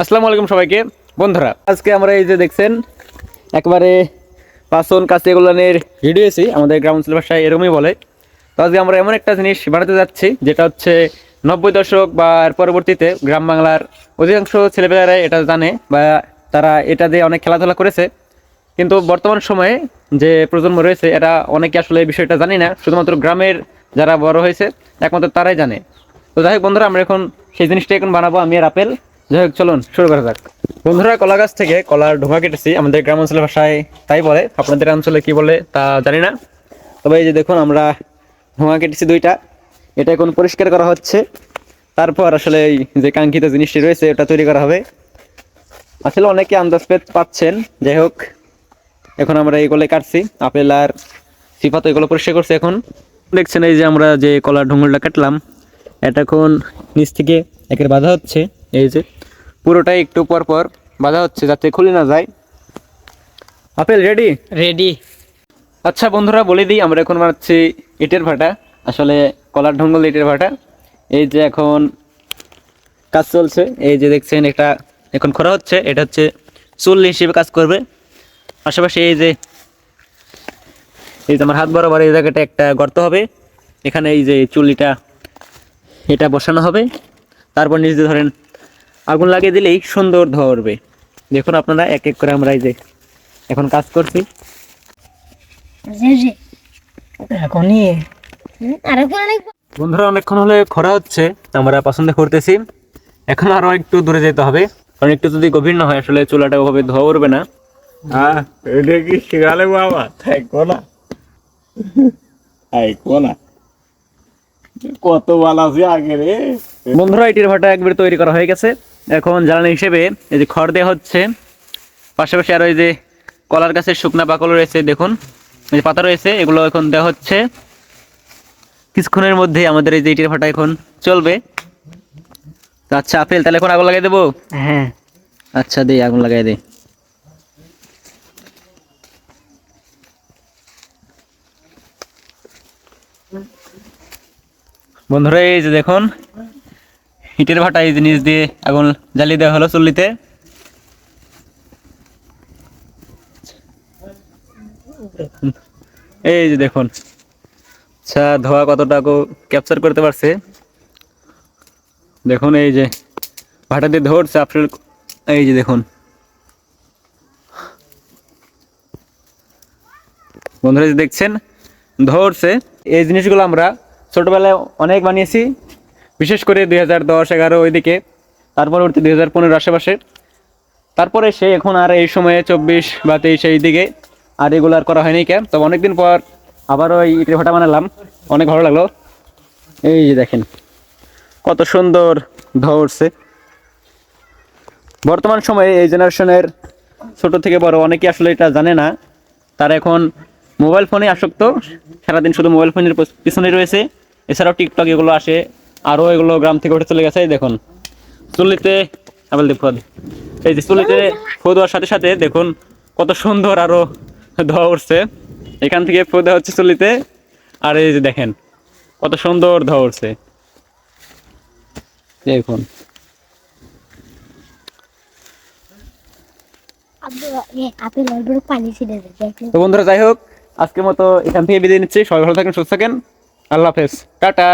আসসালামু আলাইকুম সবাইকে। বন্ধুরা, আজকে আমরা এই যে দেখছেন, একবারে পাসন কাছে এগুলানের ভিডিও এসি আমাদের গ্রাম অঞ্চল ভাষায় এরকমই বলে। তো আজকে আমরা এমন একটা জিনিস বানাতে যাচ্ছি, যেটা হচ্ছে নব্বই দশক বা এর পরবর্তীতে গ্রাম বাংলার অধিকাংশ ছেলেপেলেরাই এটা জানে বা তারা এটা দিয়ে অনেক খেলাধুলা করেছে। কিন্তু বর্তমান সময়ে যে প্রজন্ম রয়েছে, এরা অনেকে আসলে এই বিষয়টা জানি না, শুধুমাত্র গ্রামের যারা বড় হয়েছে, একমাত্র তারাই জানে। তো যাই হোক বন্ধুরা, আমরা এখন সেই জিনিসটা এখন বানাবো, আমি আর আপেল। যাই হোক চলুন, শুরু করা যাক। বন্ধুরা, কলা গাছ থেকে কলার ঢোকা কেটেছি। আমাদের গ্রাম অঞ্চলের ভাষায় তাই বলে, আপনাদের অঞ্চলে কি বলে তা জানি না। তবে এই যে দেখুন, আমরা ঢোঙা কেটেছি দুইটা। এটা এখন পরিষ্কার করা হচ্ছে। তারপর আসলে এই যে কাঙ্ক্ষিত জিনিসটি রয়েছে, ওটা তৈরি করা হবে। আসলে অনেকে আন্দাজ পাচ্ছেন। যাই হোক এখন আমরা এইগুলো কাটছি। আপেল আর সিফা তো এগুলো পরিষ্কার করছে এখন। দেখছেন, এই যে আমরা যে কলার ঢোঙ্গলটা কাটলাম, এটা এখন নিচ থেকে একের বাধা হচ্ছে। এই যে পুরোটাই একটু পর পর বাধা হচ্ছে যাতে খুলে না যায়। আপেল রেডি রেডি আচ্ছা বন্ধুরা বলে দিই আমরা এখন বানাচ্ছি ইটের ভাটা। আসলে কলার ঢঙ্গল ইটের ভাটা। এই যে এখন কাজ চলছে। এই যে দেখছেন এটা এখন খরা হচ্ছে। এটা হচ্ছে চুল হিসেবে কাজ করবে। পাশাপাশি এই যে এই যে আমার হাত বরাবর এই জায়গাটা একটা গর্ত হবে। এখানে এই যে চুলিটা এটা বসানো হবে। তারপর দিয়ে ধরেন আগুন লাগিয়ে দিলেই সুন্দর ধরবে। দেখুন আপনারা এক এক করে আমরা এই যে এখন কাজ করছি। এখনই। বন্ধুরা অনেকক্ষণ হলে খরা হচ্ছে আমরা পছন্দ করতেছি। এখন আরও একটু দূরে যেতে হবে কারণ একটু যদি গভীর না হয় আসলে চুলাটা ওভাবে ধোয়া উঠবে না। হ্যাঁ এটা কি শিখালে বাবা? না। কত বাল আছে আগে রে। বন্ধুরা এটির ভাটা একবার তৈরি করা হয়ে গেছে। এখন জ্বালানি হিসেবে এই যে খড় দেওয়া হচ্ছে পাশাপাশি আরও এই যে কলার গাছের শুকনা পাকল রয়েছে দেখুন এই যে পাতা রয়েছে এগুলো এখন দেওয়া হচ্ছে। কিছুক্ষণের মধ্যে আমাদের এই যে ইটের ভাটা এখন চলবে। তো আচ্ছা আপেল তাহলে এখন আগুন লাগিয়ে দেবো? হ্যাঁ। আচ্ছা দে আগুন লাগাই দে বন্ধুরা এই যে দেখুন হিটের ভাটা এই জিনিস দিয়ে আগুন জ্বালিয়ে দেওয়া হলো চুল্লিতে। এই যে দেখুন আচ্ছা ধোয়া কতটা ক্যাপচার করতে পারছে। দেখুন এই যে ভাটা দিয়ে ধরছে আপনার এই যে দেখুন। বন্ধুরা দেখছেন, ধরছে। এই জিনিসগুলো আমরা ছোটবেলায় অনেক বানিয়েছি। বিশেষ করে দুই হাজার দশ, এগারো ওইদিকে, তার পরবর্তী দুই হাজার পনেরো আশেপাশে। তারপরে সে এখন আর এই সময়ে চব্বিশ বা তেইশ এই দিকে আর এগুলো আর করা হয়নি কেন তবে অনেকদিন পর আবারও এই ইটের ভাটা বানালাম অনেক ভালো লাগল। এই যে দেখেন, কত সুন্দর ধরছে বর্তমান সময়ে এই জেনারেশনের ছোট থেকে বড় অনেকে আসলে এটা জানে না। তারা এখন মোবাইল ফোনে আসক্ত। সারাদিন শুধু মোবাইল ফোনের পিছনে রয়েছে। এছাড়াও টিকটক এগুলো আসে। আরও এগুলো গ্রাম থেকে উঠে চলে গেছে দেখুন। চুল্লিতে এই যে চুল্লিতে ফু দেওয়ার সাথে সাথে দেখুন কত সুন্দর আরও ধোয়া উঠছে। এখান থেকে ফু দেওয়া হচ্ছে চুল্লিতে। আর এই যে দেখেন, কত সুন্দর ধোয়া উঠছে। দেখুন। তো বন্ধুরা, যাই হোক, আজকের মতো এখান থেকে বিদায় নিচ্ছি। সবাই ভালো থাকেন, সুস্থ থাকেন। আল্লাহ হাফেজ। টাটা।